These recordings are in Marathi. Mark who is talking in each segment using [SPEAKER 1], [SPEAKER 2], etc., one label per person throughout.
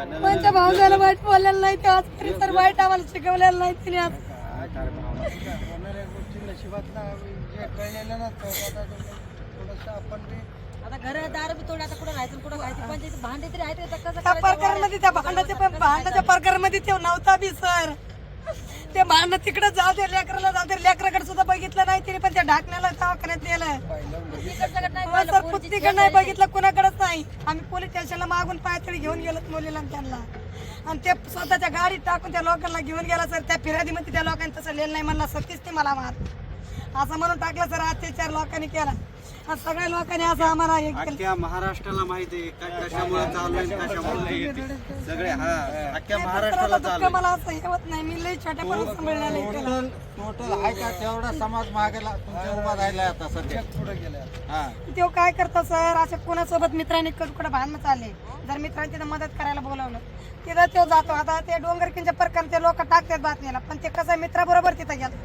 [SPEAKER 1] कोणत्या भाऊजाला वाईट बोललेलं नाही ते आजपर्यंत तर वाईट आम्हाला शिकवलेलं नाही तिने आज.
[SPEAKER 2] आता घर दार बी तोड आता कुठं राहायचं कुठं पण भांडे तरी आहेत
[SPEAKER 1] त्या त्या भांडाच्या भांडाच्या ते नव्हता बी सर. ते मान तिकडे जाऊ दे लेकराला जाऊ दे. लेकराकडे सुद्धा बघितलं नाही तिने पण त्या ढाकण्याला दवाखान्यात नेलं हो नाही बघितलं कुणाकडेच नाही. आम्ही पोलीस स्टेशनला मागून पायतळी घेऊन गेलो मुलीला त्यांना. आणि ते स्वतःच्या गाडीत टाकून त्या लोकांना घेऊन गेला सर. त्या फिर्यादीमध्ये त्या लोकांनी तसं लिहिलं नाही म्हणला सतीच ते मला मार. असं म्हणून टाकलं सर अत्याचार लोकांनी केला. सगळ्या लोकांनी असं आम्हाला हे केलं.
[SPEAKER 3] अख्ख्या महाराष्ट्राला माहिती आहे का कशामुळे चालू आहे कशामुळे नाही. सगळे हा अख्ख्या महाराष्ट्राला चालू आहे.
[SPEAKER 1] मला असं हे होत नाही मी लई छोट्यापणी सांभाळलेलं आहे त्याला.
[SPEAKER 4] टोटल टोटल आहे का तेवढा समाज मागे ला- तुमच्या उभा राहिला आता सध्या.
[SPEAKER 5] पुढे गेल्या
[SPEAKER 4] हा.
[SPEAKER 1] तो काय करतो सर? अशा कोणासोबत मित्रांनी कुठं भांडणं चालले? जर मित्रांनी तिथं मदत करायला बोलावलं तिथं तो जातो. आता ते डोंगरकिंच्या प्रकार ते लोक टाकतात बातमीला पण ते कसं मित्राबरोबर तिथं गेलं.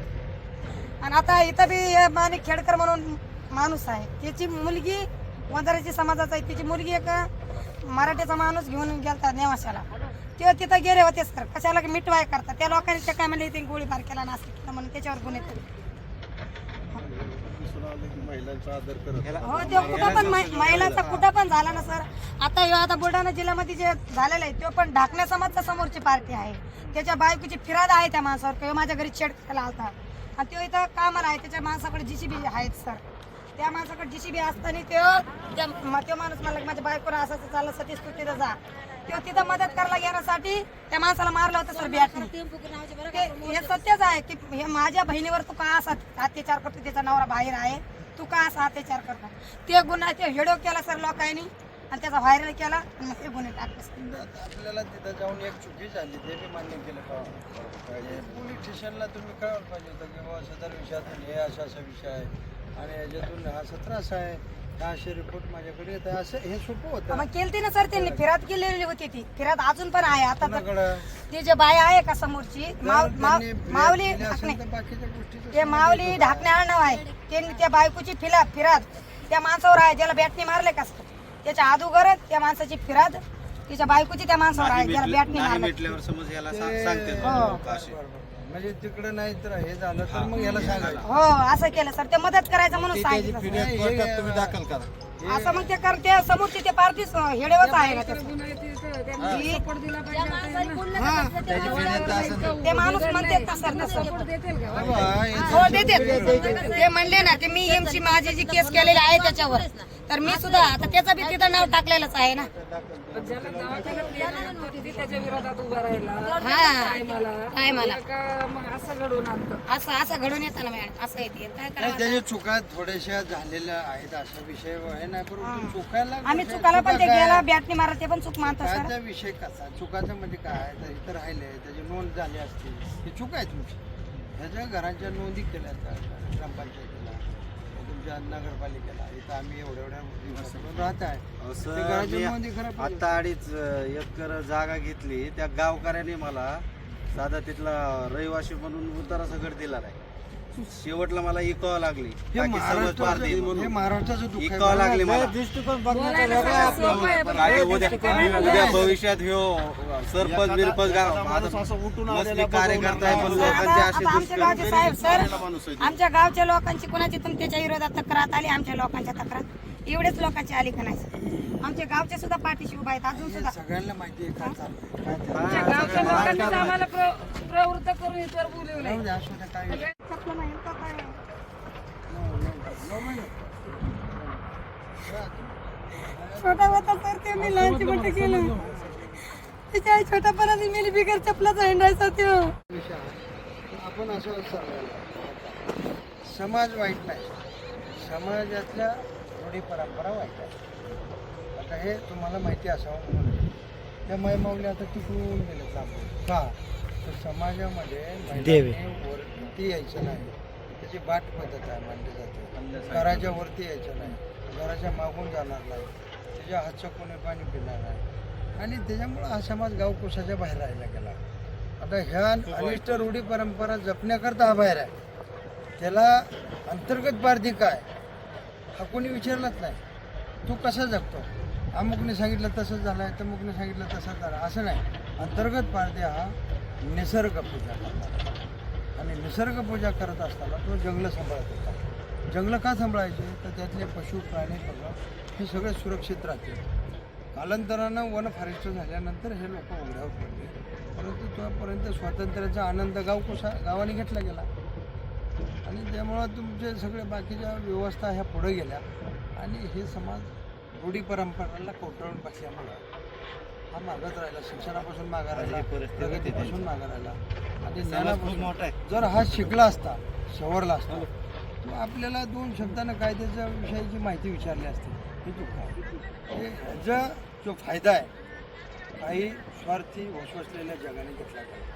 [SPEAKER 1] आणि आता इथं बी हे माणिक खेडकर म्हणून माणूस आहे. त्याची मुलगी वंजाराची समाजाचा आहे. त्याची मुलगी एक मराठीचा माणूस घेऊन गेलता नेवाशाला. ते तिथं गेले होते सर. कशाला मिटवाय करतात त्या लोकांनी ते काय म्हणले इथे गोळीबार केला नाशिक केला म्हणून त्याच्यावर गुन्हे हो ते कुठं पण मै- महिलांचा कुठं पण झाला ना सर. आता ह्यो आता बुलढाणा जिल्ह्यामध्ये जे झालेलं आहे तो पण ढाकण्या समाजचा समोरची पार्टी आहे. त्याच्या बायकोची फिराद आहे त्या माणसावर. किंवा माझ्या घरी छेड करायला आलता. आणि तो इथं कामाला आहे. त्याच्या माणसाकडे जीसीबी आहेत सर. त्या माणसाकडे जीसीबी असताना तो तो माणूस मला माझ्या बायकोला असं असं चाललं सतीश तू तिथं जा. तो तिथं मदत करायला घेण्यासाठी त्या माणसाला मारलं होतं सर बॅटने ते हे सत्यच आहे की हे माझ्या बहिणीवर तू का असा अत्याचार करतो त्याचा नवरा बाहेर आहे तू का असा अत्याचार करतो? ते गुन्हा ते हेडो केला सर लोकांनी आणि त्याचा व्हायरल केला आणि मग हे गुन्हे टाकले.
[SPEAKER 5] आपल्याला तिथं जाऊन एक चुकी झाली ते बी मान्य केलं पाहिजे पोलीस स्टेशनला तुम्ही कळवलं पाहिजे होतं की बाबा सदर विषयातून हे असा असा विषय आहे. आणि याच्यातून हा सतरा असा आहे असे रिपोर्ट माझ्याकडे येत आहे. असं हे सोपं होतं.
[SPEAKER 1] मग केलती ना सर त्यांनी. फिरात केलेली होती ती. फिरात अजून पण आहे. आता तर ती जे बाय आहे का समोरची? माव- माव- माऊली ढाकणे.
[SPEAKER 5] बाकीच्या गोष्टी
[SPEAKER 1] ते माऊली ढाकणे आडनाव आहे. त्यांनी त्या बायकोची फिरा फिराद त्या माणसावर आहे. ज्याला बॅटने मारले का सर त्याच्या अगोदर त्या माणसाची फिराद तिच्या बायकोची त्या माणसावर आहे. ज्याला बॅटने
[SPEAKER 3] नाही
[SPEAKER 1] मारले.
[SPEAKER 3] भेटल्यावर समज याला सा- सांगते
[SPEAKER 1] हो.
[SPEAKER 5] म्हणजे तिकडं नाही तर हे झालं तर मग याला सांगायचं.
[SPEAKER 1] हो असं केलं सर. ते मदत करायचं म्हणून सांगितलं
[SPEAKER 4] फिर्याद कोर्टात तुम्ही दाखल करा.
[SPEAKER 1] असं मग ते कर ते समोरची ते पार्टी हेडेवच आहे ना. ती-
[SPEAKER 4] त्याची फिर्याद असेल तर.
[SPEAKER 1] ते माणूस म्हणते ना सर तसं?
[SPEAKER 5] बाबा, हे
[SPEAKER 1] हो देते ते म्हणले ना ते मी एमची माझी जी केस केलेली आहे त्याच्यावर. तर मी सुद्धा आता त्याचं बी तिथं नाव टाकलेलंच आहे ना.
[SPEAKER 6] त्याच्या विरोधात उभा राहिला.
[SPEAKER 1] हा.
[SPEAKER 6] मला?
[SPEAKER 1] काय मला?
[SPEAKER 6] का मग असं घडवून आणतं?
[SPEAKER 1] असं असं घडून येतं ना मॅडम असं येते. काय
[SPEAKER 5] नाही,
[SPEAKER 1] करावं
[SPEAKER 5] त्याच्या चुका थोड्याशा झालेल्या आहेत असा विषय आहे ना परंतु चुकायला
[SPEAKER 1] आम्ही
[SPEAKER 5] कुठे-
[SPEAKER 1] चुकाला पण ते
[SPEAKER 5] चुका काय?
[SPEAKER 1] गेला बॅटने मारा ते पण चूक मानतो सर.
[SPEAKER 5] चुकाचा विषय कसा? चुकाचं म्हणजे काय तर इथं राहिले त्याची नोंद झाली असती. ही चूक आहे तुमची. ह्याच्या घराच्या नोंदी केल्या त्या ग्रामपंचायतीला तुमच्या नगरपालिकेला. इथं आम्ही एवढ्या एवढ्या दिवसापासून राहत आहे.
[SPEAKER 3] अहो,
[SPEAKER 5] ते
[SPEAKER 3] सर,
[SPEAKER 5] घराच्या
[SPEAKER 3] मी
[SPEAKER 5] नोंदी खराब केल्या.
[SPEAKER 3] आता अडीच एकर जागा घेतली. त्या गावकऱ्याने मला साधा तिथला रहिवासी म्हणून उतारा सगळं दिला नाही. शेवटला मला इकावं लागली.
[SPEAKER 5] हे
[SPEAKER 3] बाकी समज पार देईल
[SPEAKER 5] महाराष्ट्राचं हे
[SPEAKER 3] म्हणून
[SPEAKER 5] महाराष्ट्राचं दुःख आहे.
[SPEAKER 3] इकावं लागली मला.
[SPEAKER 4] दृष्टिकोन बघण्याचा वेगळा आहे आपला.
[SPEAKER 3] काय उद्या उद्या भविष्यात ह्यो सरपंच बिरपंच गाव. मसली कार्यकर्ता आहे पण
[SPEAKER 1] सर,
[SPEAKER 3] लोकांचे
[SPEAKER 1] आता
[SPEAKER 3] असे
[SPEAKER 1] आता आमच्या गावचे साहेब सर. आमच्या गावच्या लोकांची कुणाची पण त्याच्या विरोधात तक्रार आली? आमच्या लोकांच्या तक्रार? एवढेच लोकांची आली का नाही? आमच्या गावचे सुद्धा पाठीशी उभा आहेत अजून सुद्धा
[SPEAKER 5] सगळ्यांना माहिती आहे काय काय.
[SPEAKER 6] आमच्या गावच्या लोकांनीच आम्हाला प्र- प्रवृत्त करून इथवर बोलवलंय
[SPEAKER 5] जाऊ दे, असू दे, काय विषय
[SPEAKER 1] चपलं नाही, इतकं काय? छोटा होता सर ते मी लहानची मोठं केलं त्याच्या आई छोटापणाने मी बिगर चपलाचा हिंडायचा त्यो
[SPEAKER 5] विषय आहे. आपण असं समाज वाईट नाही समाजातल्या रूढी परंपरा वाईट आहे आता हे तुम्हाला माहिती असावं म्हणून. त्या मैमावल्या आता तिकडून गेले लांबून का तर समाजामध्ये महिलांनी वरती यायचं नाही. त्याची बाट पद्धत आहे मानली जाते. घराच्या वरती यायचं नाही. घराच्या मागून जाणार नाही. त्याच्या हातचं कोणी पाणी पिणार नाही. आणि त्याच्यामुळं हा समाज गावकुशाच्या बाहेर राहायला गेला. आता ह्या अनिष्ट रूढी परंपरा जपण्याकरता हा बाहेर आहे. त्याला अंतर्गत बार्धी काय हा कोणी विचारलाच नाही. तू कसा जगतो? अमुकने सांगितलं तसंच झालं आहे तमुकने सांगितलं तसंच झालं. असं नाही. अंतर्गत पारधी हा निसर्ग पूजा करतात आणि निसर्ग पूजा करत असताना तो जंगलं सांभाळत होता. जंगलं का सांभाळायचे? तर त्यातले पशु प्राणी पक्ष हे सगळे सुरक्षित राहतील. कालांतरानं वन फॉरेस्ट झाल्यानंतर हे लोक उघड्यावर पडले. परंतु तोपर्यंत स्वातंत्र्याचा आनंद गाव कसा गावाने घेतला गेला. आणि त्यामुळं तुमचे सगळे बाकीच्या व्यवस्था ह्या पुढे गेल्या. आणि हे समाज रूढी परंपराला कोटळून बसल्यामुळं हा मागत राहिला. शिक्षणापासून मागा राहिला प्रगतीपासून मागा राहिला. आणि ज्ञानापासून जर हा शिकला असता सवरला असता तर आपल्याला दोन शब्दानं कायद्याच्या विषयाची माहिती विचारली असती. ही चूक आहे. हे ह्याचा जो फायदा आहे काही स्वार्थी वसवसलेल्या जगाने घेतला पाहिजे.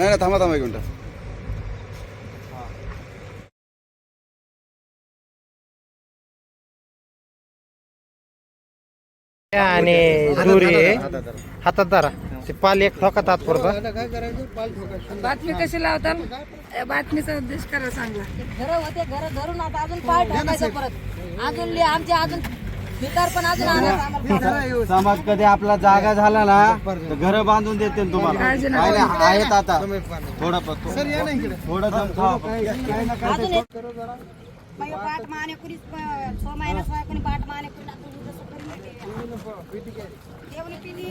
[SPEAKER 7] नाही नाही थांबा थांबा एक मिनटं.
[SPEAKER 8] आणि दोरी हातात धरा. ते पाल एक ठोका तात्पुरता
[SPEAKER 5] आता काय करायचं पाल ठोकायचं
[SPEAKER 6] बातमी कशी लावतात या बातमीचा उद्देश करा सांगा
[SPEAKER 2] घर होते घर धरून आता अजून पाय टाकायचं परत. अजून लि- आमचे अजून भिकार पण अजून आणायचं आम्हाला
[SPEAKER 3] समाज कधी आपला जागा झाला ना तर घर बांधून देते तुम्हाला. आहेत आता. थोडं थोडं दम
[SPEAKER 1] माने सो महिना सोया कोणी माने देवनी पिली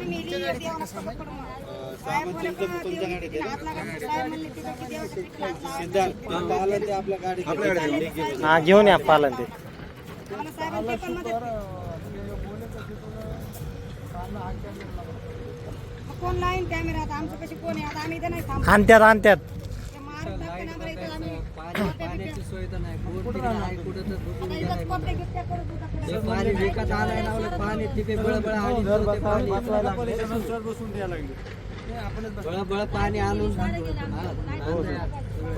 [SPEAKER 1] मेली देवाला साहेब म्हणले.
[SPEAKER 3] आपल्या गाडी
[SPEAKER 8] हा घेऊन या पालन ते.
[SPEAKER 1] कोण लाईन कॅमेरा आता? आमचं कशी कोण आहे? आता आम्ही इथे नाही थांबतो
[SPEAKER 8] आणत्यात आणत्यात.
[SPEAKER 1] ते मारून टाकून आम्हाला इथं. आम्ही पाण्याची सोय तर नाही. आता इथंच कोपरे गिफ्ट्या करू तुझ्याकडे.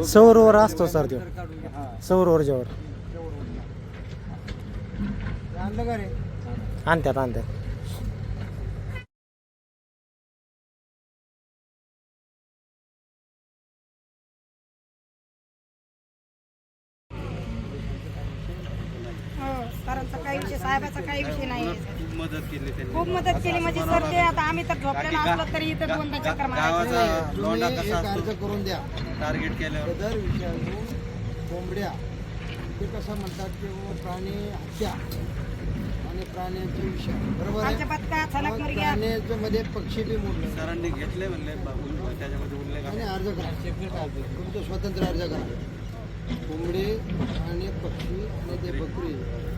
[SPEAKER 8] सौरवर असतो सर तो सौर ऊर्जेवर
[SPEAKER 5] रे
[SPEAKER 8] आणत्यात आणत्यात
[SPEAKER 1] हो सरांचा काही विषय साहेबाचा काही विषय नाही.
[SPEAKER 3] मदत केली त्यांनी.
[SPEAKER 1] खूप मदत केली म्हणजे सर ते आता आम्ही तर झोपलेलो असलो तरी इथं दोनदा चक्कर मारायचं
[SPEAKER 3] गावाचा लोंढा कसा असतो?
[SPEAKER 5] करून द्या.
[SPEAKER 3] टार्गेट केल्यावर.
[SPEAKER 5] दर विषयातून कोंबड्या. ते कसं म्हणतात की वो प्राणी हत्या. प्राण्यांचे विषय. बरोबर आहे? मग पक्षी बी मोडलं.
[SPEAKER 3] सरांनी घेतले म्हणले ब- त्याच्यामध्ये उल्लेख
[SPEAKER 5] आणि अर्ज करा. तुमचं स्वतंत्र अर्ज करा. कोंबडी आणि पक्षी आणि ते बकरी.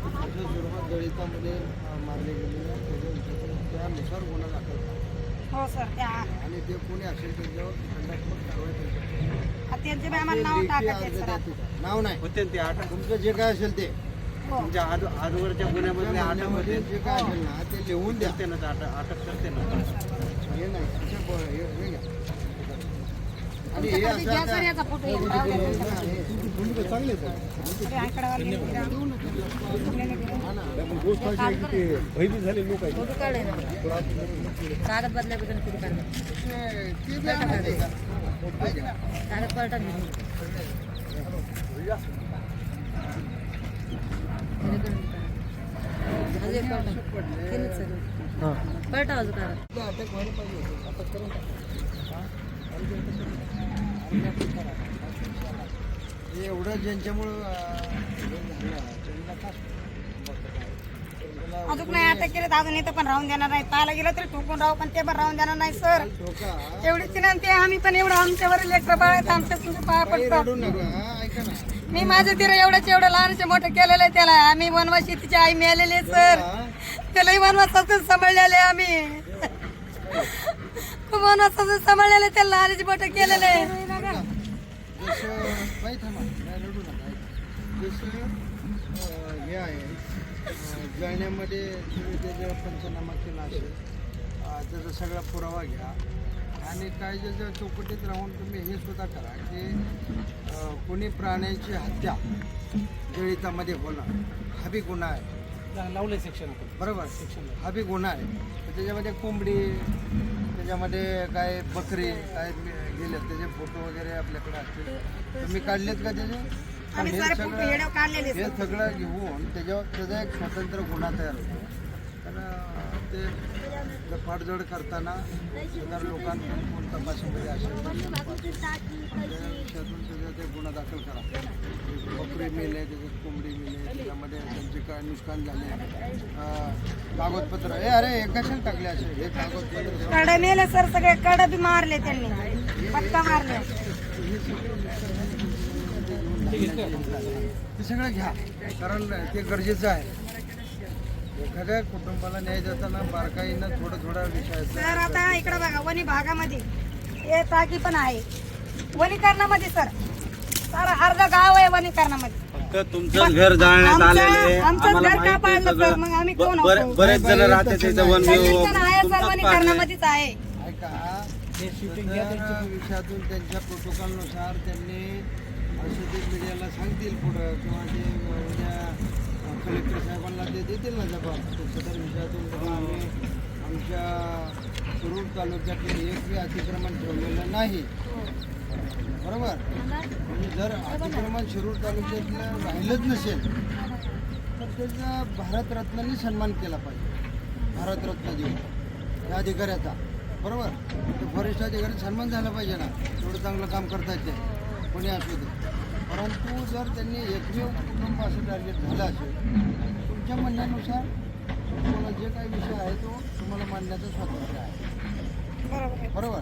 [SPEAKER 5] अशा स्वरूपात दलितामध्ये अं, मारले गेलेले आहेत. त्याच्या विषयातून त्यानुसार गुन्हा दाखल करा.
[SPEAKER 1] हो सर. त्या
[SPEAKER 5] आणि ते कोणी असेल त्याच्यावर दंडात्मक कारवाई.
[SPEAKER 1] त्यांचे बी आम्हाला नाव
[SPEAKER 5] लेखी
[SPEAKER 1] टाकायचे
[SPEAKER 5] अर्ज
[SPEAKER 1] सर
[SPEAKER 5] द्या तिथं. नाव नाही.
[SPEAKER 3] आठ?
[SPEAKER 5] तुमचं जे काय असेल ते.
[SPEAKER 3] तुमच्या आद आजवरच्या गुन्ह्यामधले आठमध्ये
[SPEAKER 5] मध्ये जे काय असेल ना ते लिहून द्या.
[SPEAKER 3] करते ना अटक अटक करते ना.
[SPEAKER 5] हे नाही असे ब- हे हे घ्या. आणि हे असं आता-. हे-
[SPEAKER 2] कागद कुठे काढलं
[SPEAKER 5] ते- ते बी आणायचं. का? पाहिजे ना?
[SPEAKER 2] कागद पलटा
[SPEAKER 8] हा.
[SPEAKER 2] पलटा अजून
[SPEAKER 5] एवढं ज्यांच्यामुळं
[SPEAKER 1] अजून नाही आता केले तर अजून इथं पण राहून देणार नाही. पाहायला गेलं तरी ठोकून राहू पण ते पण राहून देणार नाही सर.
[SPEAKER 5] धोका
[SPEAKER 1] एवढीच विनंती आम्ही पण एवढं आमच्यावर लेकर बाळ आमच्या पाया पडतो
[SPEAKER 5] ऐका ना.
[SPEAKER 1] मी माझं तिला एवढंच एवढं लहानचे मोठं केलेलं आहे त्याला. आम्ही वनवासी तिची आई मिळालेली सर? त्यालाही वनवासातून सांभाळलेले आम्ही. खूप वनवासातून सांभाळलेले त्याला लहानचे मोठं केलेलं आहे.
[SPEAKER 5] जळण्यामध्ये तुम्ही त्याचा पंचनामा केला असेल त्याचा सगळा पुरावा घ्या. आणि काय ज्याच्या चौकटीत राहून तुम्ही हे सुद्धा करा की कोणी प्राण्यांची हत्या जळितामध्ये होणं हा बी गुन्हा आहे.
[SPEAKER 8] लावले सेक्शन
[SPEAKER 5] बरोबर. हा बी गुन्हा आहे. तर त्याच्यामध्ये कोंबडी त्याच्यामध्ये काय बकरी काय गेले त्याचे फोटो वगैरे आपल्याकडे असतील. तुम्ही काढलेत का त्याचे?
[SPEAKER 1] आम्ही
[SPEAKER 5] हे
[SPEAKER 1] सारे
[SPEAKER 5] सगळं-
[SPEAKER 1] फोटो व्हिडिओ काढलेले
[SPEAKER 5] हे सगळं घेऊन त्याच्यावर त्याचा एक स्वतंत्र गुन्हा तयार होतो. ते लफाडजड करताना साधारण लोकांकडून कोण तपासमध्ये असेल त्यातून त्याचा ते गुन्हा दाखल करा. बकरी मेले त्याच्यात कोंबडी मेले त्याच्यामध्ये त्यांचे काय नुकसान झाले. कागदपत्र. हे अरे हे कशाला टाकले असे? हे
[SPEAKER 1] कागदपत्रकडे मेले सर सगळे कडे बी मारले त्यांनी. पत्ता मारले.
[SPEAKER 5] ते सगळं घ्या. कारण ते गरजेचं आहे. एखाद्या कुटुंबाला न्याय देताना बारकाईनं थोडं थोडा विषय
[SPEAKER 1] सर आता इकडे बघा वनी भागामध्ये. हे टाकी पण आहे. वनीकरणामध्ये सर. सर अर्ध गाव आहे वनीकरणामध्ये
[SPEAKER 3] फक्त तुमचं घर जाळण्यात आलेले
[SPEAKER 1] आमचं
[SPEAKER 3] आम्हाला
[SPEAKER 1] घर का
[SPEAKER 3] माहिती आहे
[SPEAKER 1] पाडलं सर? मग आम्ही
[SPEAKER 3] सगळं
[SPEAKER 1] कोण
[SPEAKER 3] ब- बरे-
[SPEAKER 1] आहोत?
[SPEAKER 3] बरेच जण त्याचं वन
[SPEAKER 1] सगळेजण
[SPEAKER 3] विभाग
[SPEAKER 1] आहे सर
[SPEAKER 3] तुमचंच पाडलंय.
[SPEAKER 1] वनीकरणामध्येच आहे.
[SPEAKER 5] ऐका तर विषयातून त्यांच्या प्रोटोकॉलनुसार त्यांनी मीडियाला सांगतील पुढं किंवा ते कलेक्टर साहेबांना ते देतील ना जबाब. ते सदर विषयातून आम्ही आमच्या सुरूर तालुक्यातील एक बी अतिक्रमण ठेवलेलं नाही. बरोबर? म्हणजे जर अतिक्रमण शिरूर तालुक्यातलं राहिलंच नसेल तर त्याचा भारतरत्नाने सन्मान केला पाहिजे. भारतरत्न देऊन त्या अधिकाऱ्याचा. बरोबर? तर फॉरेस्ट अधिकारी सन्मान झाला पाहिजे ना. एवढं चांगलं काम करतायत ते. कोणी असू दे. परंतु जर त्यांनी एकमेव कुटुंब असं टार्गेट झालं असेल तुमच्या म्हणण्यानुसार तुम्हाला जे काही विषय आहे तो तुम्हाला मांडण्याचं स्वातंत्र्य आहे.
[SPEAKER 1] बरोबर.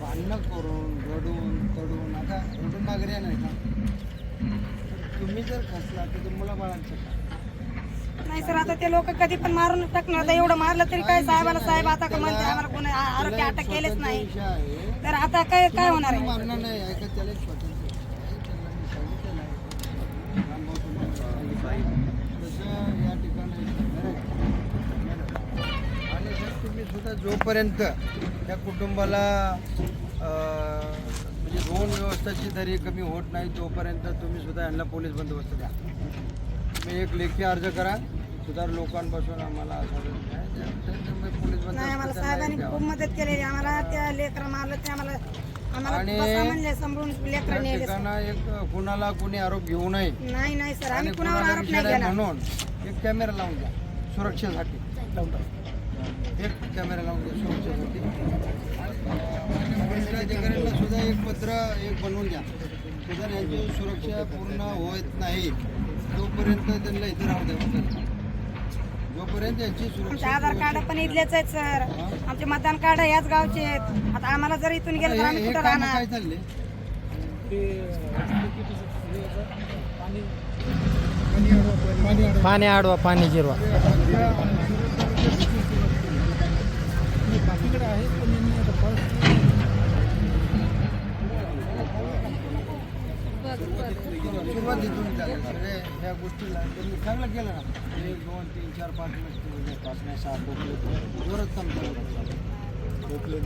[SPEAKER 5] भांडणं करून रडून तडून आता रडून नागरिक नाही का तर तुम्ही जर खसला तर ते मुलाबाळांचं काय?
[SPEAKER 1] नाही सर आता ते लोक कधी पण मारून टाकणार आता एवढं मारलं तरी काय साहेबाला साहेब आता का म्हणते आम्हाला कोणी आरोपी अटक केलेच नाही. तर आता काय काय होणार आहे?
[SPEAKER 5] मारणार नाही त्याला एक स्वातंत्र्य आहे. त्यांना मी सांगितलेलं आहे. रामभाऊ तुम्हाला सांगितलं. तसं या ठिकाणी आणि जर तुम्ही सुद्धा जोपर्यंत त्या कुटुंबाला म्हणजे दोन व्यवस्थाची दरी कमी होत नाही तोपर्यंत तुम्ही सुद्धा यांना पोलीस बंदोबस्त द्या. तुम्ही एक लेखी अर्ज करा. सुधार लोकांपासून आम्हाला पोलीस
[SPEAKER 1] नाही आम्हाला
[SPEAKER 5] बंदोबस्त
[SPEAKER 1] खूप मदत केलेली. आम्हाला त्या लेकरं मारलं ते आम्हाला आम्हाला
[SPEAKER 5] आणि- ठिकाणा एक कुणाला कोणी आरोप घेऊ नये.
[SPEAKER 1] नाही नाही सर. आम्ही कुणावर आरोप नाही केला
[SPEAKER 5] म्हणून एक कॅमेरा लावून द्या सुरक्षेसाठी. एक कॅमेरा लावून द्या सुरक्षेसाठी अधिकाऱ्यांना सुद्धा एक पत्र एक बनवून द्या. जर यांची सुरक्षा पूर्ण होत नाही. तोपर्यंत त्यांना इथे राहू द्या जोपर्यंत यांची सुरक्षा
[SPEAKER 1] आधार कार्ड पण इथलेच आहेत सर. आमचे मतदान कार्ड याच गावचे आहेत. आता आम्हाला जर इथून गेलं तर आम्ही कुठं राहणार?
[SPEAKER 5] काय चालले
[SPEAKER 8] पाणी आडवा पाणी जिरवा.
[SPEAKER 5] सुरुवातीतून झालं सगळे ह्या गोष्टीला त्यांनी चांगलं केलं ना. एक दोन तीन चार पाच मिनिट पाच नाही सहा खोकले जोरात काम चालू खोकले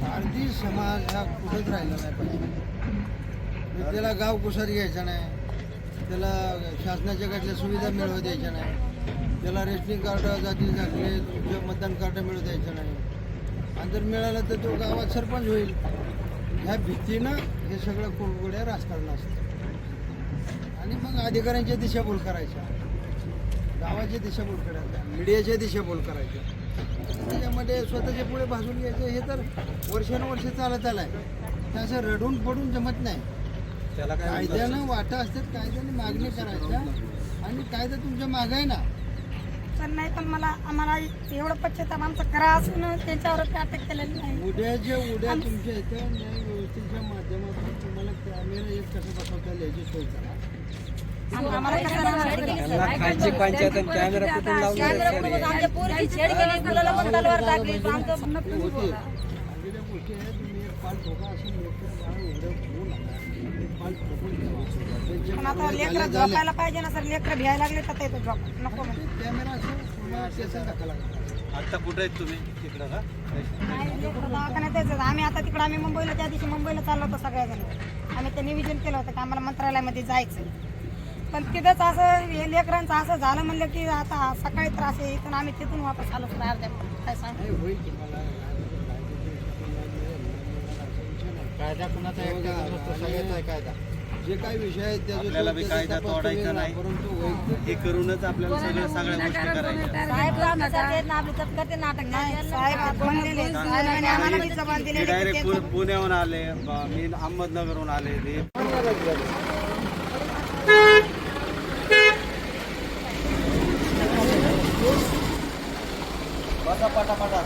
[SPEAKER 5] भारतीय समाज हा कुठंच राहिला नाही पाहिजे. त्याला गाव कुसार घ्यायचा नाही. त्याला शासनाच्या काहीतल्या सुविधा मिळवू द्यायच्या नाही. त्याला रेशनिंग कार्ड जाती दाखले तुमचं मतदान कार्ड मिळवू द्यायचं नाही. आणि जर मिळालं तर तो गावात सरपंच होईल. ह्या भीतीनं हे सगळं कुरगुड्या राजकारण असतं. आणि मग अधिकाऱ्यांच्या दिशाभूल करायच्या. गावाच्या दिशाभूल करायच्या. मीडियाच्या दिशाभूल करायच्या. त्याच्यामध्ये स्वतःच्या पुढे भाजून घ्यायचं. हे तर वर्षानुवर्ष चालत आलंय. ते असं रडून पडून जमत नाही.
[SPEAKER 3] त्याला काय
[SPEAKER 5] कायद्यानं वाटा असतात कायद्याने मागणी करायच्या. आणि कायदा तुमच्या मागं आहे ना.
[SPEAKER 1] तर नाही पण मला आम्हाला एवढं पश्चाताप आमचा करा असून त्यांच्यावर अटक केलेली नाही.
[SPEAKER 5] उद्याच्या उद्या तुमच्या इथं न्याय व्यवस्थेच्या माध्यमातून तुम्हाला कॅमेरा एक कसं बसवता याची सोय करा.
[SPEAKER 2] कॅमेरा कुठून आमच्या पण तलवार टाकली आमचं
[SPEAKER 5] ते होते बाकीच्या गोष्टी आहेत. तुम्ही एक पाल ठोका अशी लेकरं बाळ एवढं घेऊ नका. ते पाल ठोकून ठेवा त्यांचे
[SPEAKER 1] पण आता लेकरं
[SPEAKER 5] झाले.
[SPEAKER 1] झोपायला पाहिजे ना सर. लेकरं भ्यायला लागले तर ते झोप नको
[SPEAKER 5] ते कॅमेरा असं तुम्हाला केसाला धक्का लागला.
[SPEAKER 3] आता कुठे आहेत तुम्ही? तिकडं का?
[SPEAKER 1] नाही, लेकरं दवाखान्यात. आम्ही आता तिकडे आम्ही मुंबईला त्या दिवशी मुंबईला चाललो होतो सगळ्याजण. आम्ही ते नियोजन केलं होतं की आम्हाला मंत्रालयामध्ये जायचं पण तिथंच असं हे लेकरांचं असं झालं म्हणलं की आता सकाळी त्रास आहे. इथून आम्ही तिथून वापस आलो सर अर्ध्या काय सांग?
[SPEAKER 5] नाही होईल तुम्हाला
[SPEAKER 4] कायदा कुणाचा सगळ्याचा आहे कायदा.
[SPEAKER 5] जे काही विषय आहेत
[SPEAKER 3] आपल्याला बी कायदा तोडायचा नाही. हे करूनच आपल्याला सगळ्या सगळ्या गोष्टी करायच्या. डायरेक्ट पुण्याहून आले. ब- मी अहमदनगरहून आले. हे बसा पटापटा